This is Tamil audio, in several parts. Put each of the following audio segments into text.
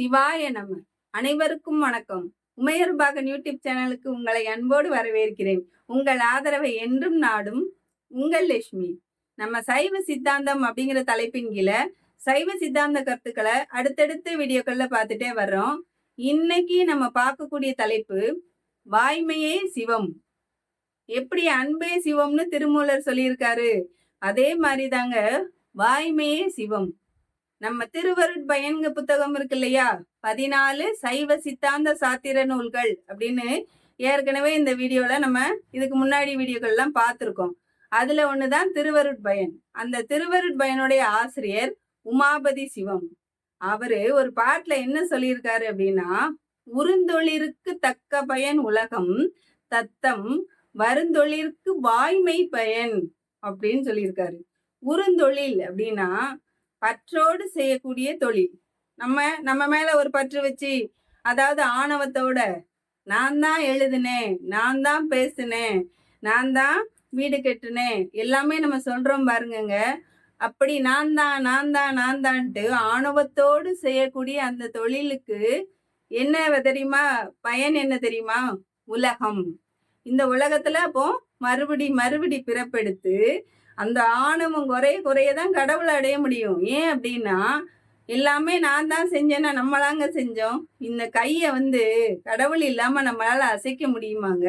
சிவாய நம. அனைவருக்கும் வணக்கம். உமையர் பாகன் யூடியூப் சேனலுக்கு உங்களை அன்போடு வரவேற்கிறேன். உங்கள் ஆதரவை என்றும் நாடும் உங்கள் லட்சுமி. நம்ம சைவ சித்தாந்தம் அப்படிங்கிற தலைப்பின் கீழே சைவ சித்தாந்த கருத்துக்களை அடுத்தடுத்த வீடியோக்கள்ல பார்த்துட்டே வர்றோம். இன்னைக்கு நம்ம பார்க்கக்கூடிய தலைப்பு வாய்மையே சிவம். எப்படி அன்பே சிவம்னு திருமூலர் சொல்லியிருக்காரு. அதே மாதிரி தாங்க வாய்மையே சிவம். நம்ம திருவருட்பயன்க புத்தகம் இருக்கு இல்லையா பதினாலு சைவ சித்தாந்த சாத்திர நூல்கள் அப்படின்னு ஏற்கனவே இந்த வீடியோல நம்ம இதுக்கு முன்னாடி வீடியோக்கள்லாம் பார்த்துருக்கோம். அதுல ஒண்ணுதான் திருவருட்பயன். அந்த திருவருட்பயனுடைய ஆசிரியர் உமாபதி சிவம். அவரு ஒரு பாட்டுல என்ன சொல்லியிருக்காரு அப்படின்னா உருந்தொழிற்கு தக்க பயன் உலகம் தத்தம் வருந்தொழிற்கு வாய்மை பயன் அப்படின்னு சொல்லியிருக்காரு. உருந்தொழில் அப்படின்னா பற்றோடு செய்யக்கூடிய தொழில். நம்ம நம்ம மேல ஒரு பற்று வச்சு அதாவது ஆணவத்தோட நான் தான் எழுதுனேன் நான் தான் பேசுனேன் நான் தான் வீடு கட்டுனேன் எல்லாமே நம்ம சொல்றோம் பாருங்கங்க. அப்படி நான் தான் நான் தான் நான் தான்ட்டு ஆணவத்தோடு செய்யக்கூடிய அந்த தொழிலுக்கு என்ன தெரியுமா? பயன் என்ன தெரியுமா? உலகம். இந்த உலகத்துல அப்போ மறுபடி மறுபடி பிறப்பெடுத்து அந்த ஆணவம் குறைய குறைய தான் கடவுளை அடைய முடியும். ஏன் அப்படின்னா எல்லாமே நான் தான் செஞ்சேன்னா நம்மளாங்க செஞ்சோம். இந்த கையை வந்து கடவுள் இல்லாம நம்மளால அசைக்க முடியுமாங்க?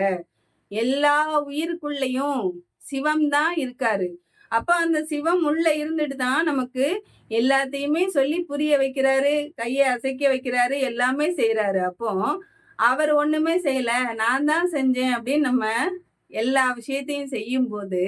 எல்லா உயிருக்குள்ளேயும் சிவம் தான் இருக்காரு. அப்போ அந்த சிவம் உள்ள இருந்துட்டு தான் நமக்கு எல்லாத்தையுமே சொல்லி புரிய வைக்கிறாரு கையை அசைக்க வைக்கிறாரு எல்லாமே செய்கிறாரு அப்போ அவர் ஒன்றுமே செய்யலை நான் தான் செஞ்சேன் அப்படின்னு நம்ம எல்லா விஷயத்தையும் செய்யும் போது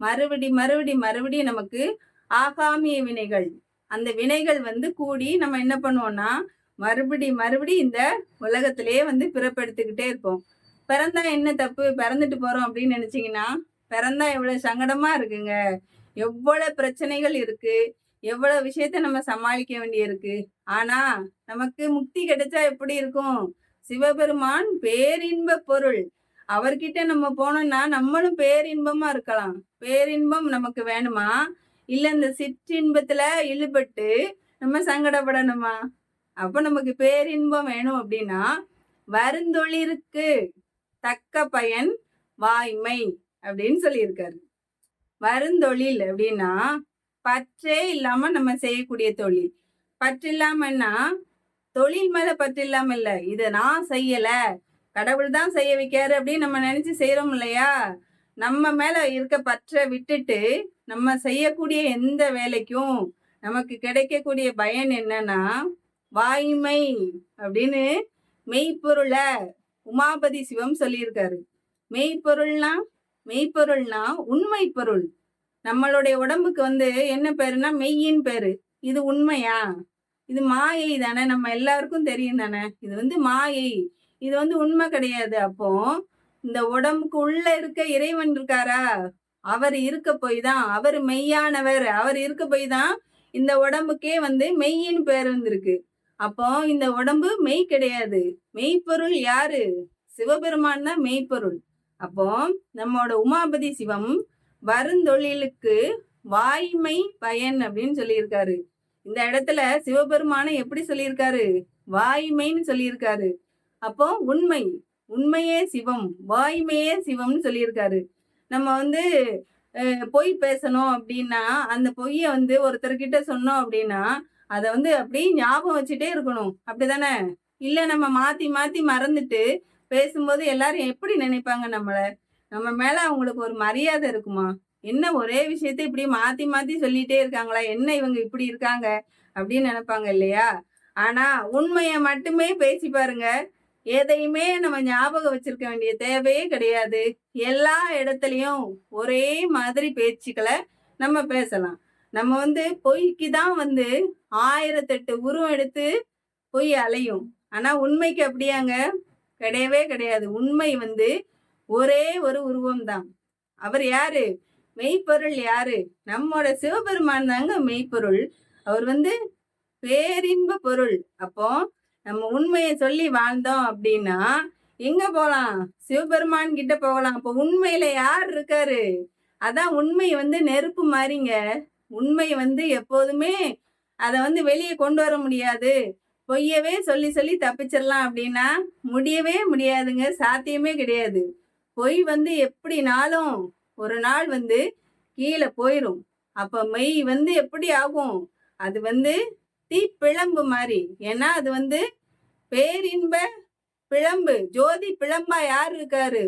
மறுபடி மறுபடி மறுபடி நமக்கு ஆகாமிய வினைகள். அந்த வினைகள் வந்து கூடி நம்ம என்ன பண்ணுவோம்னா மறுபடி மறுபடி இந்த உலகத்திலேயே வந்து பிறப்பெடுத்துக்கிட்டே இருப்போம். பிறந்தா என்ன தப்பு? பிறந்துட்டு போறோம் அப்படின்னு நினைச்சிங்கன்னா பிறந்தா எவ்வளவு சங்கடமா இருக்குங்க. எவ்வளவு பிரச்சனைகள் இருக்கு. எவ்வளவு விஷயத்த நம்ம சமாளிக்க வேண்டியிருக்கு. ஆனா நமக்கு முக்தி கிடைச்சா எப்படி இருக்கும்? சிவபெருமான் பேரின்ப பொருள். அவர்கிட்ட நம்ம போனோம்னா நம்மளும் பேரின்பமா இருக்கலாம். பேரின்பம் நமக்கு வேணுமா? இல்ல இந்த சிற்றின்பத்துல இழுபட்டு நம்ம சங்கடப்படணுமா? அப்ப நமக்கு பேரின்பம் வேணும் அப்படின்னா வருந்தொழிற்கு தக்க பயன் வாய்மை அப்படின்னு சொல்லியிருக்காரு. வருந்தொழில் அப்படின்னா பற்றே இல்லாம நம்ம செய்யக்கூடிய தொழில். பற்று இல்லாமன்னா தொழில் மேல பற்று இல்லாம இல்ல. இதை நான் செய்யல. கடவுள் தான் செய்ய வைக்காரு அப்படின்னு நம்ம நினைச்சு செய்யறோம் இல்லையா? நம்ம மேல இருக்க பற்ற விட்டுட்டு நம்ம செய்யக்கூடிய எந்த வேலைக்கும் நமக்கு கிடைக்கக்கூடிய பயன் என்னன்னா வாய்மை அப்படின்னு மெய்ப்பொருளை உமாபதி சிவம் சொல்லியிருக்காரு. மெய்ப்பொருள்னா மெய்ப்பொருள்னா உண்மை பொருள். நம்மளுடைய உடம்புக்கு வந்து என்ன பேருனா மெய்யின் பேரு. இது உண்மையா? இது மாயை தானே. நம்ம எல்லாருக்கும் தெரியும் தானே. இது வந்து மாயை. இது வந்து உண்மை கிடையாது அப்போ. இந்த உடம்புக்கு உள்ள இருக்க இறைவன் இருக்காரா? அவர் இருக்க போய் தான் அவர் மெய்யானவர் அவர் இருக்க போய் தான் இந்த உடம்புக்கே வந்து மெய்யின் பேர் வந்திருக்கு அப்போ இந்த உடம்பு மெய் கிடையாது. மெய்ப்பொருள் யாரு? சிவபெருமான் தான் மெய்ப்பொருள். அப்போ நம்மோட உமாபதி சிவம் வருந்தொழிலுக்கு வாய்மை பயன் அப்படின்னு சொல்லியிருக்காரு. இந்த இடத்துல சிவபெருமானை எப்படி சொல்லியிருக்காரு? வாய்மைன்னு சொல்லியிருக்காரு. அப்போ உண்மை உண்மையே சிவம் வாய்மையே சிவம்னு சொல்லியிருக்காரு. நம்ம வந்து பொய் பேசணும் அப்படின்னா அந்த பொய்யை வந்து ஒருத்தர்கிட்ட சொன்னோம் அப்படின்னா அதை வந்து அப்படியே ஞாபகம் வச்சுட்டே இருக்கணும். அப்படிதானே இல்லை நம்ம மாத்தி மாத்தி மறந்துட்டு பேசும்போது எல்லாரும் எப்படி நினைப்பாங்க நம்மளை? நம்ம மேல அவங்களுக்கு ஒரு மரியாதை இருக்குமா? என்ன ஒரே விஷயத்த இப்படி மாத்தி மாத்தி சொல்லிட்டே இருக்காங்களா? என்ன இவங்க இப்படி இருக்காங்க? அப்படின்னு நினைப்பாங்க இல்லையா? ஆனா உண்மையை மட்டுமே பேசி பாருங்க. எதையுமே நம்ம ஞாபகம் வச்சிருக்க வேண்டிய தேவையே கிடையாது. எல்லா இடத்துலையும் ஒரே மாதிரி பேச்சுக்களை நம்ம பேசலாம். நம்ம வந்து பொய்க்கு தான் வந்து ஆயிரத்தெட்டு உருவம் எடுத்து பொய் அலையும். ஆனா உண்மைக்கு அப்படியாங்க? கிடையவே கிடையாது. உண்மை வந்து ஒரே ஒரு உருவம் தான். அவர் யாரு? மெய்ப்பொருள் யாரு? நம்மோட சிவபெருமான் தாங்க மெய்ப்பொருள். அவர் வந்து பேரின்ப பொருள். அப்போ நம்ம உண்மையை சொல்லி வாழ்ந்தோம் அப்படின்னா எங்க போகலாம் சிவபெருமான் கிட்ட போகலாம். அப்போ உண்மையில யார் இருக்காரு? அதான் உண்மை வந்து நெருப்பு மாதிரிங்க உண்மை வந்து எப்போதுமே அதை வந்து வெளியே கொண்டு வர முடியாது. பொய்யவே சொல்லி சொல்லி தப்பிச்சிடலாம் அப்படின்னா முடியவே முடியாதுங்க. சாத்தியமே கிடையாது. பொய் வந்து எப்படினாலும் ஒரு நாள் வந்து கீழே போயிடும் அப்போ மெய் வந்து எப்படி ஆகும்? அது வந்து தீப்பிழம்பு மாதிரி ஏன்னா அது வந்து பேரின்ப பிழம்பு ஜோதி பிழம்பா யார் இருக்காரு?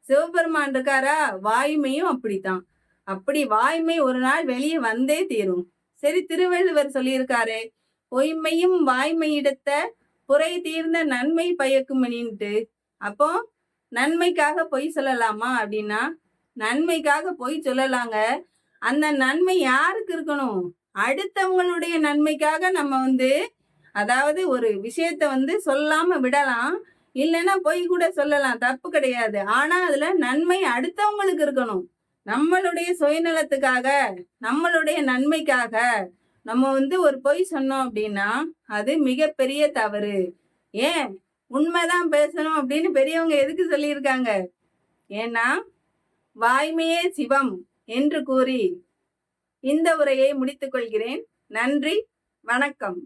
சிவபெருமான் இருக்காரா? வாய்மையும் அப்படித்தான். அப்படி வாய்மை ஒரு நாள் வெளியே வந்தே தீரும். சரி திருவள்ளுவர் சொல்லியிருக்காரு பொய்மையும் வாய்மையிடத்த புரை தீர்ந்த நன்மை பயக்குமணின்ட்டு. அப்போ நன்மைக்காக பொய் சொல்லலாமா அப்படின்னா நன்மைக்காக பொய் சொல்லலாங்க. அந்த நன்மை யாருக்கு இருக்கணும்? அடுத்தவங்களுடைய நன்மைக்காக நம்ம வந்து அதாவது ஒரு விஷயத்த வந்து சொல்லாம விடலாம். இல்லைன்னா பொய் கூட சொல்லலாம். தப்பு கிடையாது. ஆனா அதுல நன்மை அடுத்தவங்களுக்கு இருக்கணும். நம்மளுடைய சுயநலத்துக்காக நம்மளுடைய நன்மைக்காக நம்ம வந்து ஒரு பொய் சொன்னோம் அப்படின்னா அது மிகப்பெரிய தவறு. ஏன்? உண்மைதான் பேசணும் அப்படின்னு பெரியவங்க எதுக்கு சொல்லியிருக்காங்க? ஏன்னா வாய்மையே சிவம் என்று கூறி இந்த உரையை முடித்துக் கொள்கிறேன் நன்றி வணக்கம்.